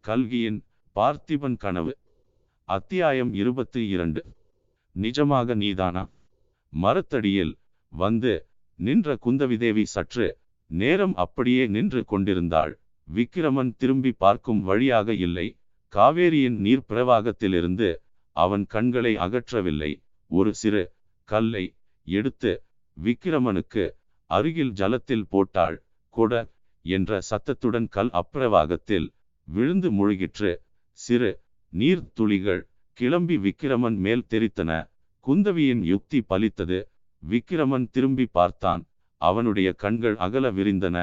கல்கியின் பார்த்திபன் கனவு அத்தியாயம் இருபத்தி இரண்டு. நிஜமாக நீதானா? மரத்தடியில் வந்து நின்ற குந்தவிதேவி சற்று நேரம் அப்படியே நின்று கொண்டிருந்தாள். விக்கிரமன் திரும்பி பார்க்கும் வழியாக இல்லை. காவேரியின் நீர் பிரவாகத்திலிருந்து அவன் கண்களை அகற்றவில்லை. ஒரு சிறு கல்லை எடுத்து விக்கிரமனுக்கு அருகில் ஜலத்தில் போட்டாள். கொட என்ற சத்தத்துடன் கல் அப்பிரவாகத்தில் விழுந்து முழுகிற்று. சிறு நீர் துளிகள் கிளம்பி விக்கிரமன் மேல் தெரித்தன. குந்தவியின் யுக்தி பலித்தது. விக்கிரமன் திரும்பி பார்த்தான். அவனுடைய கண்கள் அகல விரிந்தன.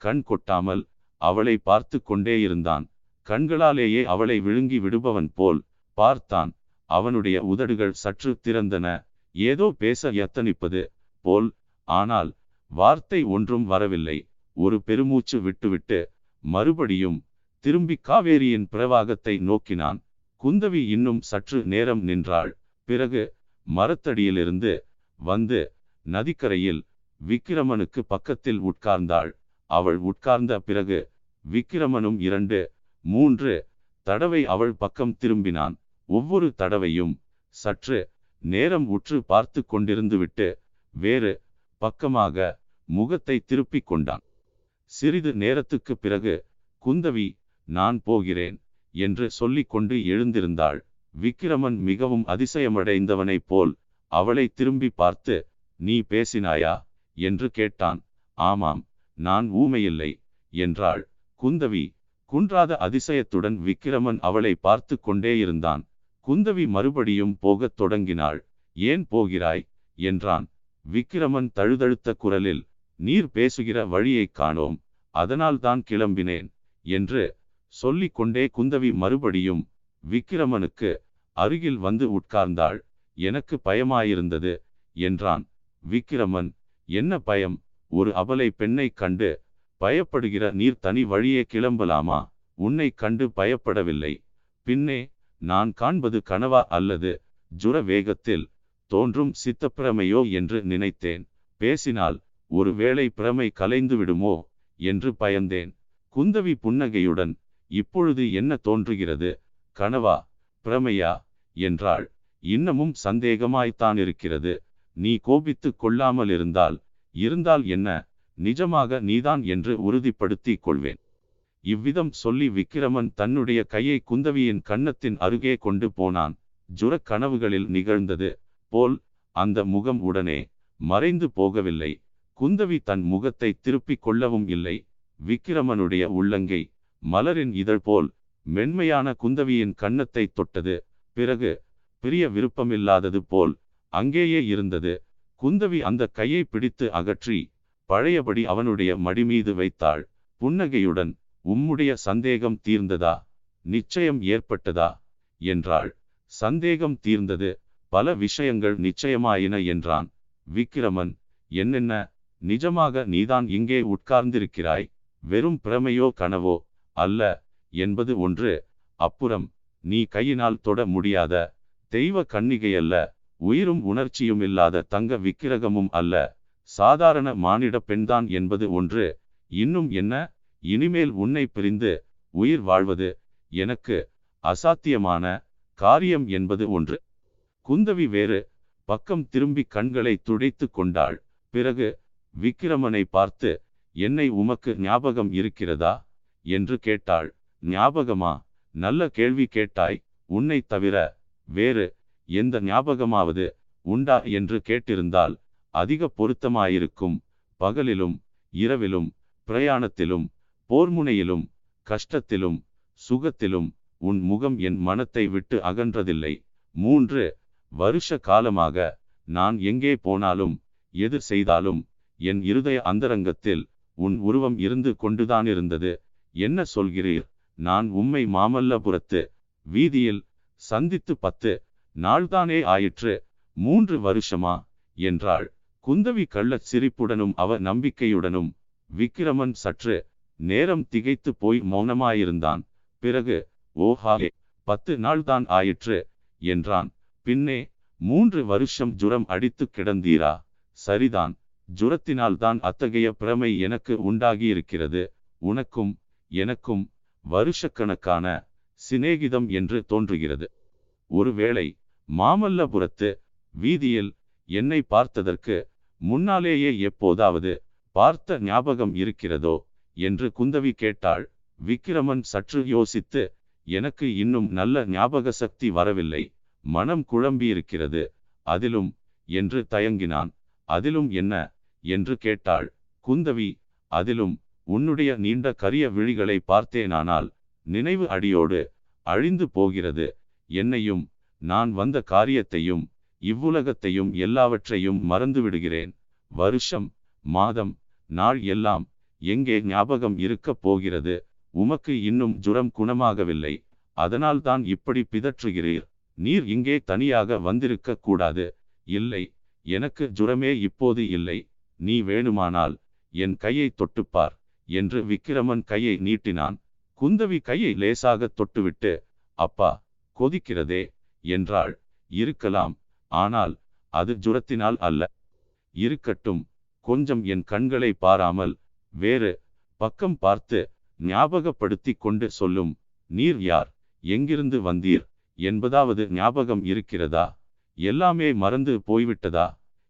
கண் கொட்டாமல் அவளை பார்த்து கொண்டே இருந்தான். கண்களாலேயே அவளை விழுங்கி விடுபவன் போல் பார்த்தான். அவனுடைய உதடுகள் சற்று திறந்தன. ஏதோ பேச எத்தனிப்பது போல் ஆனால் வார்த்தை ஒன்றும் வரவில்லை. ஒரு பெருமூச்சு விட்டுவிட்டு மறுபடியும் திரும்பி காவேரியின் பிரவாகத்தை நோக்கினான். குந்தவி இன்னும் சற்று நேரம் நின்றாள். பிறகு மரத்தடியிலிருந்து வந்து நதிக்கரையில் விக்கிரமனுக்கு பக்கத்தில் உட்கார்ந்தாள். அவள் உட்கார்ந்த பிறகு விக்கிரமனும் இரண்டு மூன்று தடவை அவள் பக்கம் திரும்பினான். ஒவ்வொரு தடவையும் சற்று நேரம் உற்று பார்த்து கொண்டிருந்துவிட்டு வேறு பக்கமாக முகத்தை திருப்பிக் கொண்டான். சிறிது நேரத்துக்கு பிறகு குந்தவி நான் போகிறேன் என்று சொல்லிக்கொண்டு எழுந்திருந்தாள். விக்கிரமன் மிகவும் அதிசயமடைந்தவனைப் போல் அவளை திரும்பி பார்த்து நீ பேசினாயா? என்று கேட்டான். ஆமாம் நான் ஊமையில்லை என்றாள். குந்தவி குன்றாத அதிசயத்துடன் விக்கிரமன் அவளை பார்த்து கொண்டே இருந்தான் குந்தவி மறுபடியும் போகத் தொடங்கினாள். ஏன் போகிறாய்? என்றான். விக்கிரமன் தழுதழுத்த குரலில் நீர் பேசுகிற வழியைக் காணோம். அதனால்தான் கிளம்பினேன் என்று சொல்லிக்கொண்டே குந்தவி மறுபடியும் விக்கிரமனுக்கு அருகில் வந்து உட்கார்ந்தாள். எனக்கு பயமாயிருந்தது என்றான். விக்கிரமன் என்ன பயம்? ஒரு அபலை பெண்ணைக் கண்டு பயப்படுகிற நீர் தனி வழியே கிளம்பலாமா? உன்னை கண்டு பயப்படவில்லை. பின்னே நான் காண்பது கனவா அல்லது ஜுர வேகத்தில் தோன்றும் சித்தப்பிரமையோ என்று நினைத்தேன். பேசினால் ஒருவேளை பிரமை கலைந்து விடுமோ? என்று பயந்தேன். குந்தவி புன்னகையுடன் இப்பொழுது என்ன தோன்றுகிறது? கனவா பிரமையா? என்றாள். இன்னமும் சந்தேகமாய்த்தான் இருக்கிறது. நீ கோபித்து கொள்ளாமல் இருந்தால் இருந்தால் என்ன? நிஜமாக நீதான் என்று உறுதிப்படுத்திக் கொள்வேன். இவ்விதம் சொல்லி விக்கிரமன் தன்னுடைய கையை குந்தவியின் கன்னத்தின் அருகே கொண்டு போனான். ஜுரக் கனவுகளில் நிகழ்ந்தது போல் அந்த முகம் உடனே மறைந்து போகவில்லை. குந்தவி தன் முகத்தை திருப்பிக் கொள்ளவும் இல்லை. விக்கிரமனுடைய உள்ளங்கை மலரின் இதழ் போல் மென்மையான குந்தவியின் கன்னத்தை தொட்டது. பிறகு பிரிய விருப்பமில்லாதது போல் அங்கேயே இருந்தது. குந்தவி அந்த கையை பிடித்து அகற்றி பழையபடி அவனுடைய மடி மீது வைத்தாள். புன்னகையுடன் உம்முடைய சந்தேகம் தீர்ந்ததா? நிச்சயம் ஏற்பட்டதா? என்றாள். சந்தேகம் தீர்ந்தது. பல விஷயங்கள் நிச்சயமாயின என்றான். விக்கிரமன் என்னென்ன? நிஜமாக நீதான் இங்கே உட்கார்ந்திருக்கிறாய்? வெறும் பிரமையோ கனவோ அல்ல என்பது ஒன்று. அப்புறம் நீ கையினால் தொட முடியாத தெய்வ கன்னிகையல்ல உயிரும் உணர்ச்சியும் இல்லாத தங்க விக்கிரகமும் அல்ல சாதாரண மானிட பெண்தான் என்பது ஒன்று. இன்னும் என்ன? இனிமேல் உன்னை பிரிந்து உயிர் வாழ்வது எனக்கு அசாத்தியமான காரியம் என்பது ஒன்று. குந்தவி வேறு பக்கம் திரும்பி கண்களை துடைத்து கொண்டாள். பிறகு விக்கிரமனை பார்த்து என்னை உமக்கு ஞாபகம் இருக்கிறதா? என்று கேட்டாள். ஞாபகமா? நல்ல கேள்வி கேட்டாய். உன்னை தவிர வேறு எந்த ஞாபகமாவது உண்டா? என்று கேட்டிருந்தால் அதிக பொருத்தமாயிருக்கும். பகலிலும் இரவிலும் பிரயாணத்திலும் போர்முனையிலும் கஷ்டத்திலும் சுகத்திலும் உன் முகம் என் மனத்தை விட்டு அகன்றதில்லை. மூன்று வருஷ காலமாக நான் எங்கே போனாலும் எது செய்தாலும் என் இருதய அந்தரங்கத்தில் உன் உருவம் இருந்து கொண்டுதானிருந்தது. என்ன சொல்கிறீர்? நான் உம்மை மாமல்லபுரத்து வீதியில் சந்தித்து பத்து நாள்தானே ஆயிற்று. மூன்று வருஷமா? என்றாள். குந்தவி கள்ளச் சிரிப்புடனும் அவ நம்பிக்கையுடனும் விக்கிரமன் சற்று நேரம் திகைத்து போய் மௌனமாயிருந்தான். பிறகு ஓஹாலே பத்து நாள்தான் ஆயிற்று என்றான். பின்னே மூன்று வருஷம் ஜுரம் அடித்து கிடந்தீரா? சரிதான் ஜுரத்தினால்தான் அத்தகைய பிரமை எனக்கு உண்டாகியிருக்கிறது. உனக்கும் எனக்கும் வருஷக்கணக்கான சிநேகிதம் என்று தோன்றுகிறது. ஒருவேளை மாமல்லபுரத்து வீதியில் என்னை பார்த்ததற்கு முன்னாலேயே எப்போதாவது பார்த்த ஞாபகம் இருக்கிறதோ? என்று குந்தவி கேட்டாள். விக்கிரமன் சற்று யோசித்து எனக்கு இன்னும் நல்ல ஞாபக சக்தி வரவில்லை. மனம் குழம்பியிருக்கிறது. அதிலும் என்று தயங்கினான். அதிலும் என்ன? என்று கேட்டாள். குந்தவி அதிலும் உன்னுடைய நீண்ட கரிய விழிகளை பார்த்தேனானால் நினைவு அடியோடு அழிந்து போகிறது. என்னையும் நான் வந்த காரியத்தையும் இவ்வுலகத்தையும் எல்லாவற்றையும் மறந்து விடுகிறேன் வருஷம் மாதம் நாள் எல்லாம் எங்கே ஞாபகம் இருக்கப் போகிறது? உமக்கு இன்னும் ஜுரம் குணமாகவில்லை. அதனால் தான் இப்படி பிதற்றுகிறீர். நீர் இங்கே தனியாக வந்திருக்க கூடாது. இல்லை எனக்கு ஜுரமே இப்போது இல்லை. நீ வேணுமானால் என் கையை தொட்டுப்பார் என்று விக்கிரமன் கையை நீட்டினான். குந்தவி கையை லேசாக தொட்டுவிட்டு அப்பா கொதிக்கிறதே என்றாள். இருக்கலாம். ஆனால் அது ஜுரத்தினால் அல்ல. இருக்கட்டும். கொஞ்சம் என் கண்களை பாராமல் வேறு பக்கம் பார்த்து ஞாபகப்படுத்தி கொண்டு சொல்லும் நீர் யார்? எங்கிருந்து வந்தீர்? என்பதாவது ஞாபகம் இருக்கிறதா? எல்லாமே மறந்து போய்விட்டதா?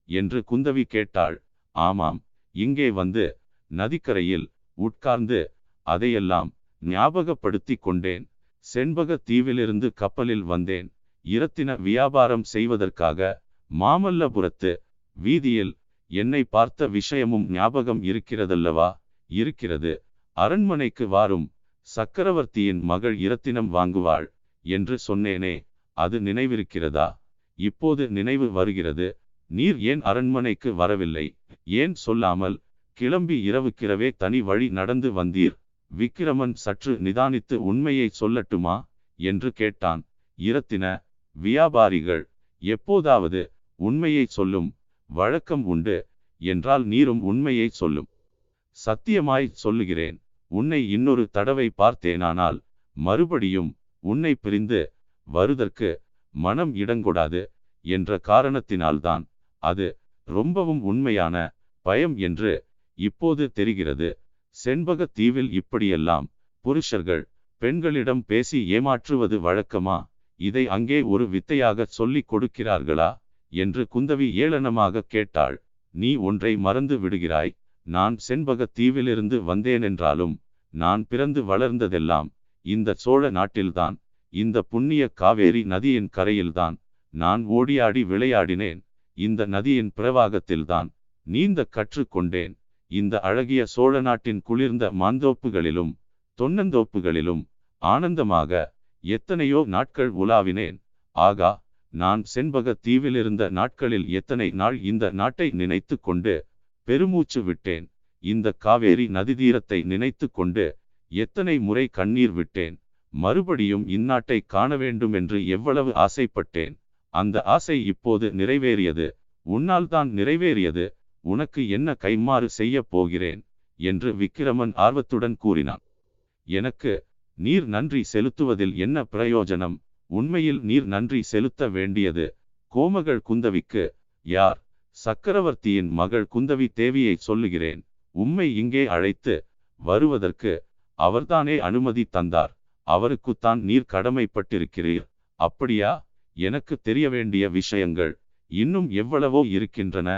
என்று குந்தவி கேட்டாள். ஆமாம் இங்கே வந்து நதிக்கரையில் உட்கார்ந்து அதையெல்லாம் ஞாபகப்படுத்தி கொண்டேன். செண்பக தீவிலிருந்து கப்பலில் வந்தேன். இரத்தின வியாபாரம் செய்வதற்காக மாமல்லபுரத்து வீதியில் என்னை பார்த்த விஷயமும் ஞாபகம் இருக்கிறதல்லவா? இருக்கிறது. அரண்மனைக்கு வாரும். சக்கரவர்த்தியின் மகள் இரத்தினம் வாங்குவாள் என்று சொன்னேனே அது நினைவிருக்கிறதா? இப்போது நினைவு வருகிறது. நீர் ஏன் அரண்மனைக்கு வரவில்லை? ஏன் சொல்லாமல் கிளம்பி இரவுக்கிரவே தனி வழி நடந்து வந்தீர்? விக்கிரமன் சற்று நிதானித்து உண்மையை சொல்லட்டுமா? என்று கேட்டான். இரத்தின வியாபாரிகள் எப்போதாவது உண்மையை சொல்லும். வழக்கம் உண்டு என்றால் நீரும் உண்மையை சொல்லும். சத்தியமாய் சொல்லுகிறேன் உன்னை இன்னொரு தடவை பார்த்தேனானால் மறுபடியும் உன்னை பிரிந்து வருதற்கு மனம் இடங்கொடாது என்ற காரணத்தினால்தான் அது ரொம்பவும் உண்மையான பயம் என்று இப்போது தெரிகிறது. செண்பக தீவில் இப்படியெல்லாம் புருஷர்கள் பெண்களிடம் பேசி ஏமாற்றுவது வழக்கமா? இதை அங்கே ஒரு வித்தையாக சொல்லிக் கொடுக்கிறார்களா? என்று குந்தவி ஏளனமாக கேட்டாள். நீ ஒன்றை மறந்து விடுகிறாய். நான் செண்பக தீவிலிருந்து வந்தேனென்றாலும் நான் பிறந்து வளர்ந்ததெல்லாம் இந்த சோழ நாட்டில்தான். இந்த புண்ணிய காவேரி நதியின் கரையில்தான் நான் ஓடியாடி விளையாடினேன். இந்த நதியின் பிரவாகத்தில்தான் நீந்த கற்றுக்கொண்டேன் இந்த அழகிய சோழ நாட்டின் குளிர்ந்த மாந்தோப்புகளிலும் தொன்னந்தோப்புகளிலும் ஆனந்தமாக எத்தனையோ நாட்கள் உலாவினேன். ஆகா நான் செண்பக தீவிலிருந்த நாட்களில் எத்தனை நாள் இந்த நாட்டை நினைத்து கொண்டு பெருமூச்சு விட்டேன். இந்த காவேரி நதிதீரத்தை நினைத்து கொண்டு எத்தனை முறை கண்ணீர் விட்டேன். மறுபடியும் இந்நாட்டை காண வேண்டும் என்று எவ்வளவு ஆசைப்பட்டேன். அந்த ஆசை இப்போது நிறைவேறியது. உன்னால் தான் நிறைவேறியது. உனக்கு என்ன கைமாறு செய்ய போகிறேன்? என்று விக்கிரமன் ஆர்வத்துடன் கூறினான். எனக்கு நீர் நன்றி செலுத்துவதில் என்ன பிரயோஜனம்? உண்மையில் நீர் நன்றி செலுத்த வேண்டியது. கோமகள் குந்தவிக்கு யார்? சக்கரவர்த்தியின் மகள் குந்தவி தேவியை சொல்லுகிறேன். உம்மை இங்கே அழைத்து வருவதற்கு அவர்தானே அனுமதி தந்தார். அவருக்குத்தான் நீர் கடமைப்பட்டிருக்கிறீர். அப்படியா? எனக்கு தெரிய வேண்டிய விஷயங்கள் இன்னும் எவ்வளவோ இருக்கின்றன.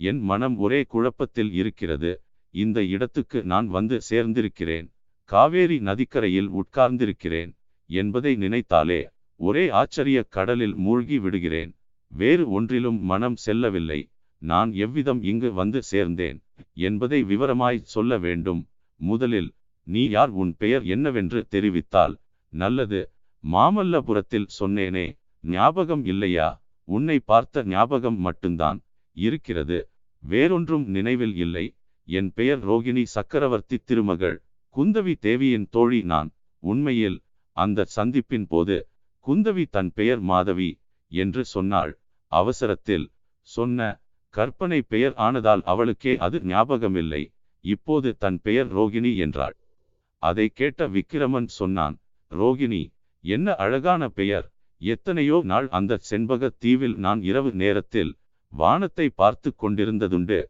என் மனம் ஒரே குழப்பத்தில் இருக்கிறது. இந்த இடத்துக்கு நான் வந்து சேர்ந்திருக்கிறேன். காவேரி நதிக்கரையில் உட்கார்ந்திருக்கிறேன் என்பதை நினைத்தாலே ஒரே ஆச்சரிய கடலில் மூழ்கி விடுகிறேன். வேறு ஒன்றிலும் மனம் செல்லவில்லை. நான் எவ்விதம் இங்கு வந்து சேர்ந்தேன் என்பதை விவரமாய் சொல்ல வேண்டும். முதலில் நீ யார்? உன் பெயர் என்னவென்று தெரிவித்தால். நல்லது. மாமல்லபுரத்தில் சொன்னேனே ஞாபகம் இல்லையா? உன்னை பார்த்த ஞாபகம் மட்டும்தான் இருக்கிறது. வேறொன்றும் நினைவில் இல்லை. என் பெயர் ரோகிணி சக்கரவர்த்தி திருமகள். குந்தவி தேவியின் தோழி நான். உண்மையில் அந்த சந்திப்பின் போது குந்தவி தன் பெயர் மாதவி என்று சொன்னாள். அவசரத்தில் சொன்ன கற்பனை பெயர் ஆனதால் அவளுக்கே அது ஞாபகமில்லை. இப்போது தன் பெயர் ரோகிணி என்றாள். அதை கேட்ட விக்கிரமன் சொன்னான் ரோகிணி என்ன அழகான பெயர். எத்தனையோ நாள் அந்த செண்பக தீவில் நான் இரவு நேரத்தில் வானத்தை பார்த்து கொண்டிருந்ததுண்டு.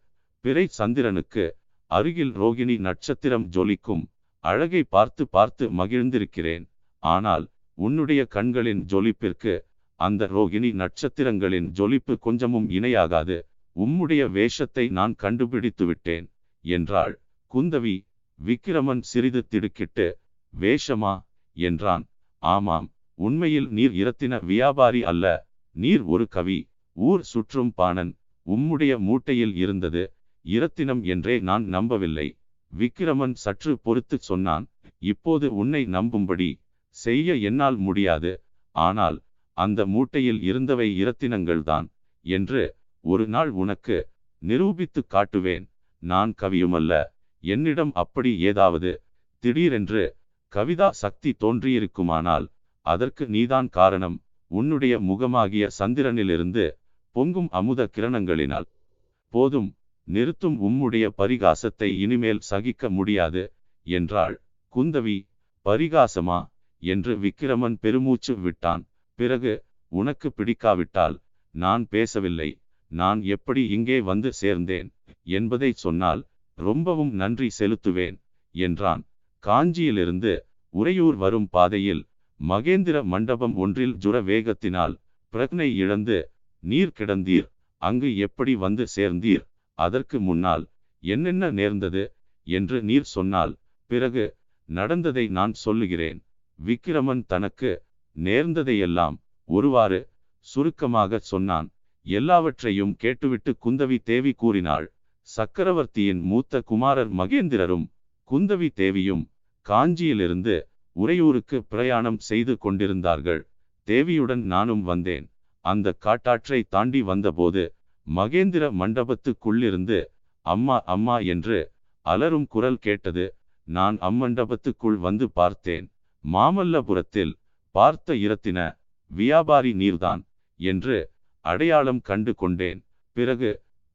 பிறை சந்திரனுக்கு அருகில் ரோகிணி நட்சத்திரம் ஜொலிக்கும். அழகை பார்த்து பார்த்து மகிழ்ந்திருக்கிறேன். ஆனால் உன்னுடைய கண்களின் ஜொலிப்பிற்கு அந்த ரோகிணி நட்சத்திரங்களின் ஜொலிப்பு கொஞ்சமும் இணையாகாது. உம்முடைய வேஷத்தை நான் கண்டுபிடித்து விட்டேன் என்றாள். குந்தவி விக்கிரமன் சிறிது திடுக்கிட்டு வேஷமா? என்றான். ஆமாம் உண்மையில் நீர் இரத்தின வியாபாரி அல்ல நீர் ஒரு கவி. ஊர் சுற்றும் பாணன் உம்முடைய மூட்டையில் இருந்தது. இரத்தினம் என்றே நான் நம்பவில்லை. விக்கிரமன் சற்று பொறுத்து சொன்னான். இப்போது உன்னை நம்பும்படி செய்ய என்னால் முடியாது. ஆனால் அந்த மூட்டையில் இருந்தவை இரத்தினங்கள்தான் என்று ஒரு நாள் உனக்கு நிரூபித்து காட்டுவேன். நான் கவியுமல்ல. என்னிடம் அப்படி ஏதாவது திடீரென்று கவிதா சக்தி தோன்றியிருக்குமானால் அதற்கு நீதான் காரணம். உன்னுடைய முகமாகிய சந்திரனிலிருந்து பொங்கும் அமுத கிரணங்களினால். போதும் நிறுத்தும் உம்முடைய பரிகாசத்தை இனிமேல் சகிக்க முடியாது என்றாள். குந்தவி பரிகாசமா? என்று விக்கிரமன் பெருமூச்சு விட்டான். பிறகு உனக்கு பிடிக்காவிட்டால் நான் பேசவில்லை. நான் எப்படி இங்கே வந்து சேர்ந்தேன்? என்பதை சொன்னால் ரொம்பவும் நன்றி செலுத்துவேன் என்றான். காஞ்சியிலிருந்து உறையூர் வரும் பாதையில் மகேந்திர மண்டபம் ஒன்றில் ஜுர வேகத்தினால் பிரக்னை இழந்து நீர் கிடந்தீர். அங்கு எப்படி வந்து சேர்ந்தீர்? அதற்கு முன்னால் என்னென்ன நேர்ந்தது? என்று நீர் சொன்னால் பிறகு நடந்ததை நான் சொல்லுகிறேன். விக்கிரமன் தனக்கு நேர்ந்ததையெல்லாம் ஒருவாறு சுருக்கமாக சொன்னான். எல்லாவற்றையும் கேட்டுவிட்டு குந்தவி தேவி கூறினாள். சக்கரவர்த்தியின் மூத்த குமாரர் மகேந்திரரும் குந்தவி தேவியும் காஞ்சியிலிருந்து உறையூருக்கு பிரயாணம் செய்து கொண்டிருந்தார்கள். தேவியுடன் நானும் வந்தேன். அந்த காட்டாற்றை தாண்டி வந்தபோது மகேந்திர மண்டபத்துக்குள்ளிருந்து அம்மா அம்மா என்று அலரும் குரல் கேட்டது நான் அம்மண்டபத்துக்குள் வந்து பார்த்தேன். மாமல்லபுரத்தில் பார்த்த இரத்தின வியாபாரி நீர்தான் என்று அடையாளம் கண்டு கொண்டேன். பிறகு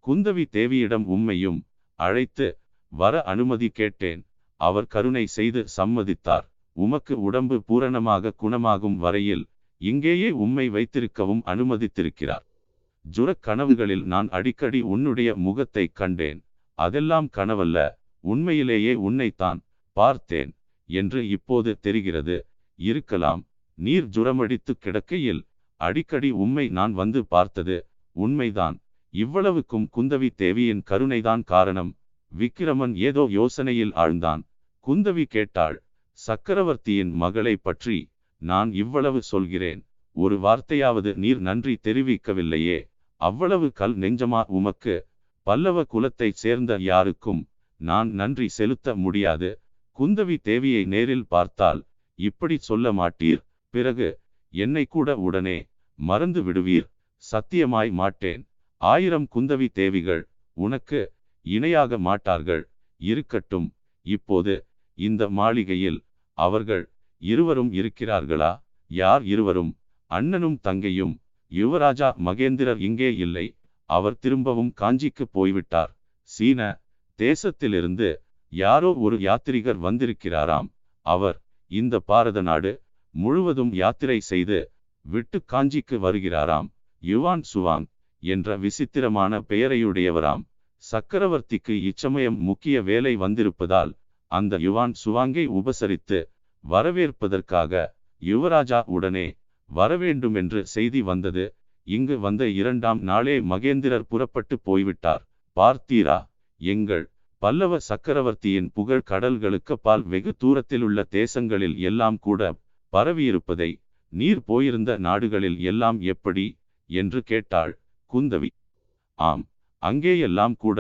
குந்தவி தேவியிடம் உம்மையும் அழைத்து வர அனுமதி கேட்டேன். அவர் கருணை செய்து சம்மதித்தார். உமக்கு உடம்பு பூரணமாக குணமாகும் வரையில் இங்கேயே உம்மை வைத்திருக்கவும் அனுமதித்திருக்கிறார். ஜுரக் கனவுகளில் நான் அடிக்கடி உன்னுடைய முகத்தை கண்டேன். அதெல்லாம் கனவல்ல உண்மையிலேயே உன்னைத்தான் பார்த்தேன். என்று இப்போது தெரிகிறது. இருக்கலாம் நீர் ஜுரமடித்து கிடக்கையில் அடிக்கடி உம்மை நான் வந்து பார்த்தது உண்மைதான். இவ்வளவுக்கும் குந்தவி தேவியின் கருணைதான் காரணம். விக்கிரமன் ஏதோ யோசனையில் ஆழ்ந்தான். குந்தவி கேட்டாள் சக்கரவர்த்தியின் மகளை பற்றி நான் இவ்வளவு சொல்கிறேன். ஒரு வார்த்தையாவது நீர் நன்றி தெரிவிக்கவில்லையே. அவ்வளவு கல் நெஞ்சமா உமக்கு? பல்லவ குலத்தைச் சேர்ந்த யாருக்கும் நான் நன்றி செலுத்த முடியாது. குந்தவி தேவியை நேரில் பார்த்தால் இப்படி சொல்ல மாட்டீர். பிறகு என்னை கூட உடனே மறந்து விடுவீர். சத்தியமாய் மாட்டேன். ஆயிரம் குந்தவி தேவிகள் உனக்கு இணையாக மாட்டார்கள். இருக்கட்டும். இப்போது இந்த மாளிகையில் அவர்கள் இருவரும் இருக்கிறார்களா? யார் இருவரும்? அண்ணனும் தங்கையும். யுவராஜா மகேந்திரர் இங்கே இல்லை. அவர் திரும்பவும் காஞ்சிக்கு போய்விட்டார். சீன தேசத்திலிருந்து யாரோ ஒரு யாத்திரிகர் வந்திருக்கிறாராம். அவர் இந்த பாரத நாடு முழுவதும் யாத்திரை செய்து விட்டு காஞ்சிக்கு வருகிறாராம். யுவான் சுவாங் என்ற விசித்திரமான பெயரையுடையவராம். சக்கரவர்த்திக்கு இச்சமயம் முக்கிய வேலை வந்திருப்பதால் அந்த யுவான் சுவாங்கை உபசரித்து வரவேற்பதற்காக யுவராஜா உடனே வரவேண்டுமென்று செய்தி வந்தது. இங்கு வந்த இரண்டாம் நாளே மகேந்திரர் புறப்பட்டு போய்விட்டார். பார்த்தீரா எங்கள் பல்லவ சக்கரவர்த்தியின் புகழ் கடல்களுக்கு பால் வெகு தூரத்திலுள்ள தேசங்களில் எல்லாம் கூட பரவியிருப்பதை நீர் போயிருந்த நாடுகளில் எல்லாம் எப்படி? என்று கேட்டாள் குந்தவி. ஆம் அங்கேயெல்லாம் கூட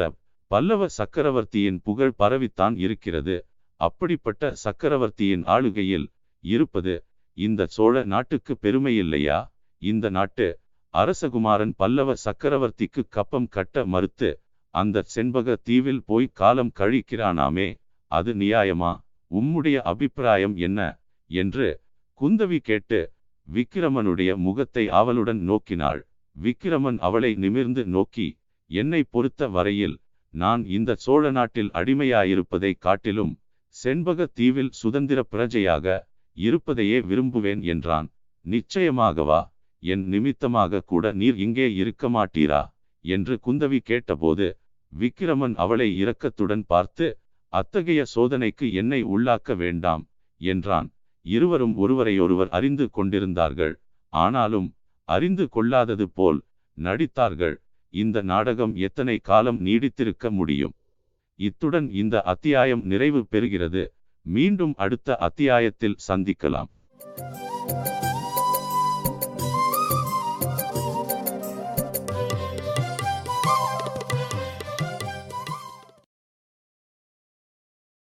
பல்லவ சக்கரவர்த்தியின் புகழ் பரவித்தான் இருக்கிறது. அப்படிப்பட்ட சக்கரவர்த்தியின் ஆளுகையில் இருப்பது இந்த சோழ நாட்டுக்கு பெருமையில்லையா? இந்த நாட்டு அரசகுமாரன் பல்லவ சக்கரவர்த்திக்கு கப்பம் கட்ட மறுத்து அந்த செண்பக தீவில் போய் காலம் கழிக்கிறானாமே அது நியாயமா? உம்முடைய அபிப்பிராயம் என்ன? என்று குந்தவி கேட்டு விக்கிரமனுடைய முகத்தை அவளுடன் நோக்கினாள். விக்கிரமன் அவளை நிமிர்ந்து நோக்கி என்னை பொறுத்த வரையில் நான் இந்த சோழ நாட்டில் அடிமையாயிருப்பதை காட்டிலும் செண்பக தீவில் சுதந்திர பிரஜையாக இருப்பதையே விரும்புவேன் என்றான். நிச்சயமாகவா? என் நிமித்தமாக கூட நீர் இங்கே இருக்க மாட்டீரா? என்று குந்தவி கேட்டபோது விக்கிரமன் அவளை இரக்கத்துடன் பார்த்து அத்தகைய சோதனைக்கு என்னை உள்ளாக்க வேண்டாம் என்றான். இருவரும் ஒருவரையொருவர் அறிந்து கொண்டிருந்தார்கள். ஆனாலும் அறிந்து கொள்ளாதது போல் நடித்தார்கள். இந்த நாடகம் எத்தனை காலம் நீடித்திருக்க முடியும்? இத்துடன் இந்த அத்தியாயம் நிறைவு பெறுகிறது. மீண்டும் அடுத்த அத்தியாயத்தில் சந்திக்கலாம்.